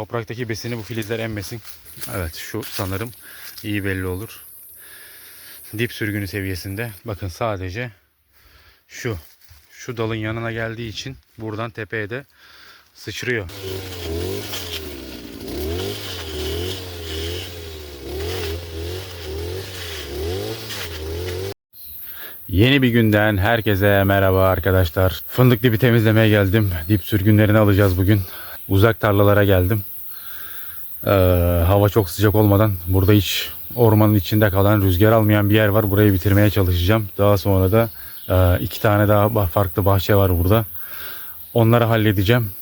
topraktaki besini bu filizler emmesin. Evet şu sanırım iyi belli olur. Dip sürgünü seviyesinde. Bakın sadece şu şu dalın yanına geldiği için buradan tepeye de sıçrıyor. Yeni bir günden herkese merhaba arkadaşlar. Fındık dibi temizlemeye geldim. Dip sürgünlerini alacağız bugün. Uzak tarlalara geldim. Ee, hava çok sıcak olmadan burada hiç ormanın içinde kalan rüzgar almayan bir yer var. Burayı bitirmeye çalışacağım. Daha sonra da e, iki tane daha farklı bahçe var burada. Onları halledeceğim.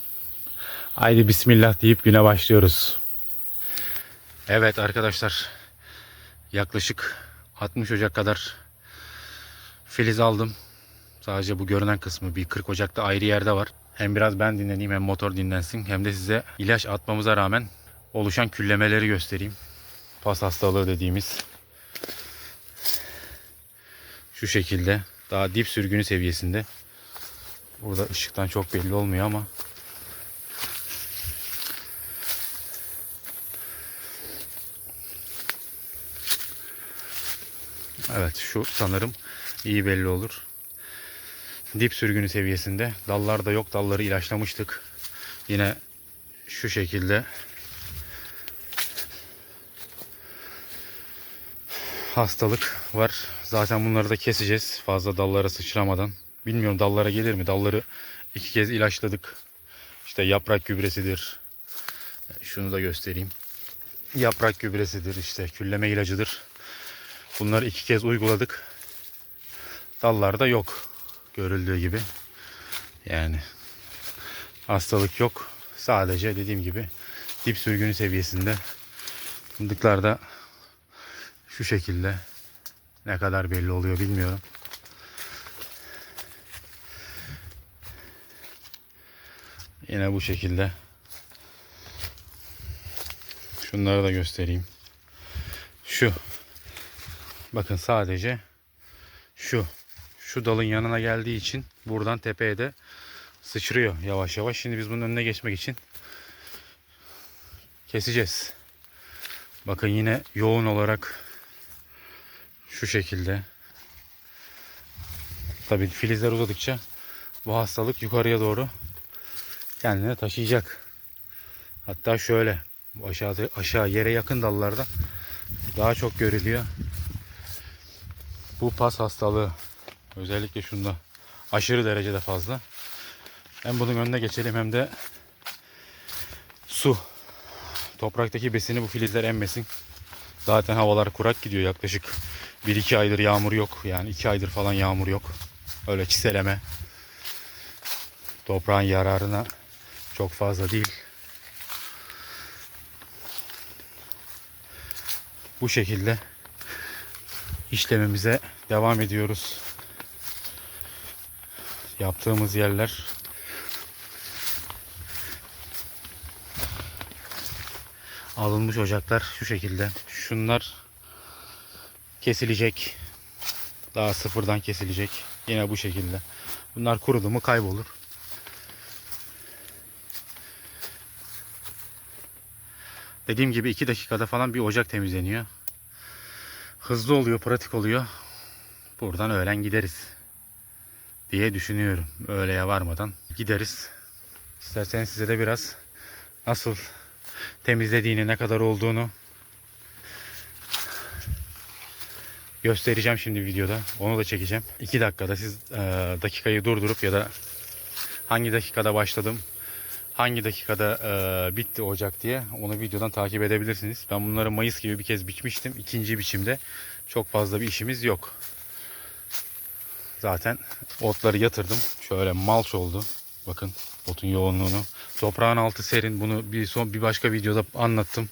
Haydi bismillah deyip güne başlıyoruz. Evet arkadaşlar. Yaklaşık 60 Ocak kadar filiz aldım. Sadece bu görünen kısmı bir 40 Ocak'ta ayrı yerde var. Hem biraz ben dinleneyim hem motor dinlensin. Hem de size ilaç atmamıza rağmen oluşan küllemeleri göstereyim. Pas hastalığı dediğimiz. Şu şekilde. Daha dip sürgünü seviyesinde. Burada ışıktan çok belli olmuyor ama. Evet şu sanırım iyi belli olur. Dip sürgünü seviyesinde. Dallar da yok. Dalları ilaçlamıştık. Yine şu şekilde hastalık var. Zaten bunları da keseceğiz. Fazla dallara sıçramadan. Bilmiyorum dallara gelir mi? Dalları iki kez ilaçladık. İşte yaprak gübresidir. Şunu da göstereyim. Yaprak gübresidir işte külleme ilacıdır. Bunları iki kez uyguladık. Dallarda yok. Görüldüğü gibi. Yani hastalık yok. Sadece dediğim gibi dip sürgünü seviyesinde. Fındıklarda şu şekilde ne kadar belli oluyor bilmiyorum. Yine bu şekilde. Şunları da göstereyim. Şu. Bakın sadece şu. Şu dalın yanına geldiği için buradan tepeye de sıçrıyor yavaş yavaş. Şimdi biz bunun önüne geçmek için keseceğiz. Bakın yine yoğun olarak şu şekilde. Tabii filizler uzadıkça bu hastalık yukarıya doğru kendini taşıyacak. Hatta şöyle bu aşağı yere yakın dallarda daha çok görülüyor. Bu pas hastalığı özellikle şunda aşırı derecede fazla. Hem bunun önüne geçelim hem de su. Topraktaki besini bu filizler emmesin. Zaten havalar kurak gidiyor yaklaşık 1-2 aydır yağmur yok. Yani 2 aydır falan yağmur yok. Öyle çiseleme. Toprağın yararına çok fazla değil. Bu şekilde işlemimize devam ediyoruz. Yaptığımız yerler alınmış ocaklar şu şekilde. Şunlar kesilecek. Daha sıfırdan kesilecek. Yine bu şekilde. Bunlar kurudu mu kaybolur. Dediğim gibi 2 dakikada falan bir ocak temizleniyor. Hızlı oluyor, pratik oluyor. Buradan öğlen gideriz diye düşünüyorum. Öğleye varmadan gideriz. İsterseniz size de biraz nasıl temizlediğini, ne kadar olduğunu göstereceğim şimdi videoda. Onu da çekeceğim. 2 dakikada siz e, dakikayı durdurup ya da hangi dakikada başladım, hangi dakikada e, bitti ocak diye onu videodan takip edebilirsiniz. Ben bunları Mayıs gibi bir kez biçmiştim. İkinci biçimde çok fazla bir işimiz yok. Zaten otları yatırdım. Şöyle malç oldu. Bakın otun yoğunluğunu. Toprağın altı serin. Bunu bir son bir başka videoda anlattım.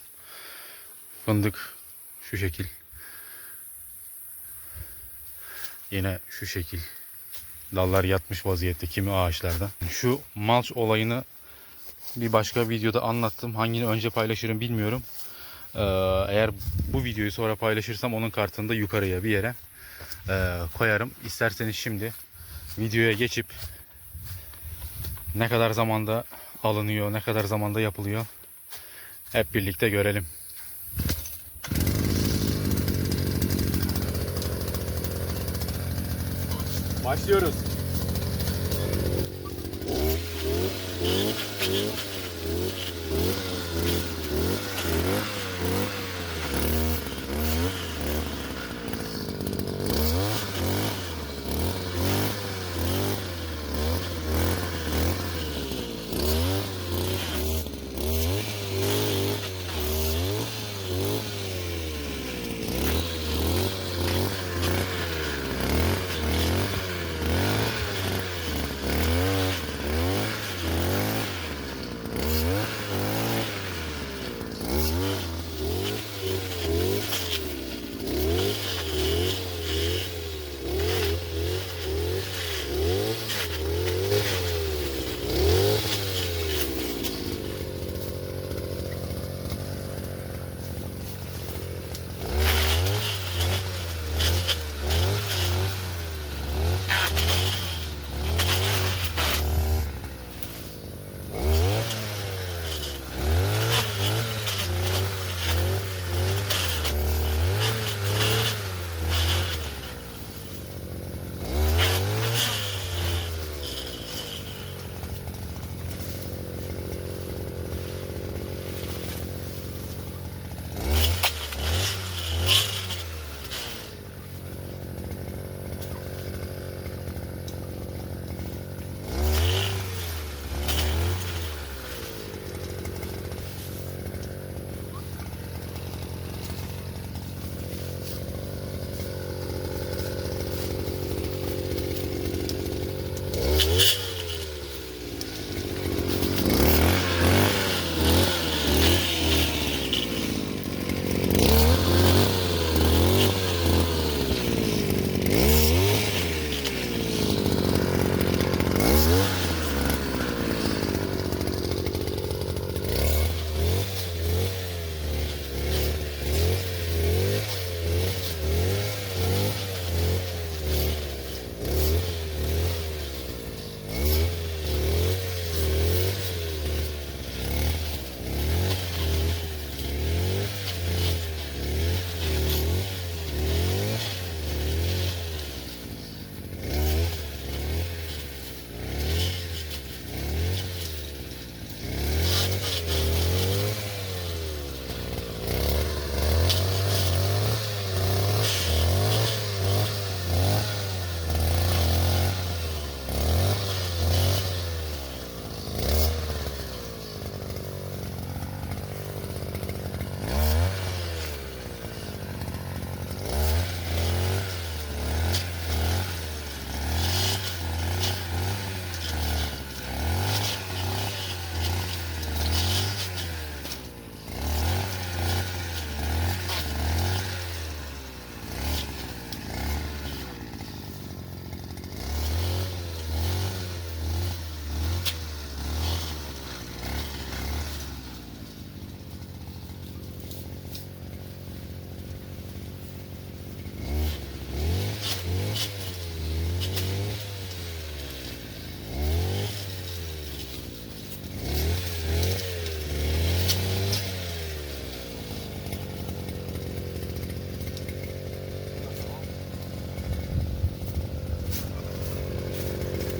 Fındık şu şekil. Yine şu şekil. Dallar yatmış vaziyette kimi ağaçlarda. Şu malç olayını bir başka videoda anlattım. Hangini önce paylaşırım bilmiyorum. Ee, eğer bu videoyu sonra paylaşırsam onun kartını da yukarıya bir yere e, koyarım. İsterseniz şimdi videoya geçip ne kadar zamanda alınıyor, ne kadar zamanda yapılıyor Hep birlikte görelim. Başlıyoruz.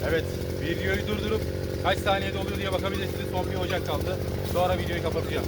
Evet, videoyu durdurup kaç saniyede oluyor diye bakabilirsiniz. Son bir ocak kaldı. Sonra videoyu kapatacağım.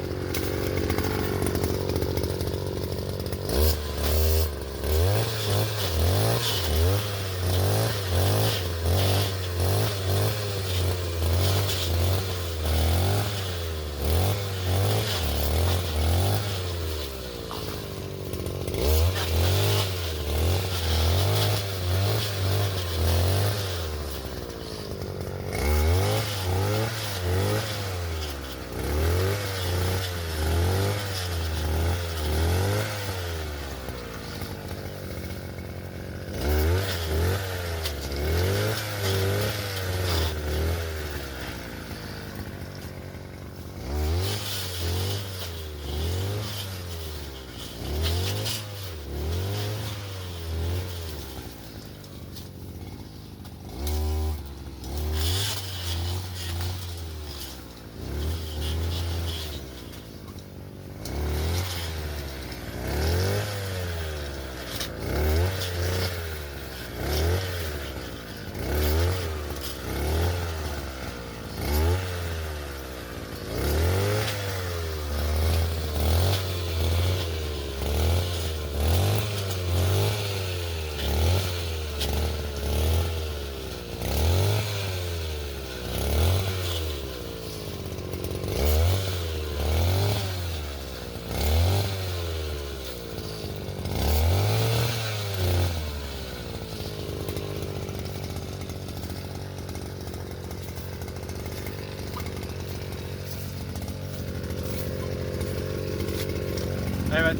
Evet.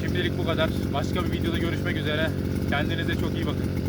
Şimdilik bu kadar. Başka bir videoda görüşmek üzere. Kendinize çok iyi bakın.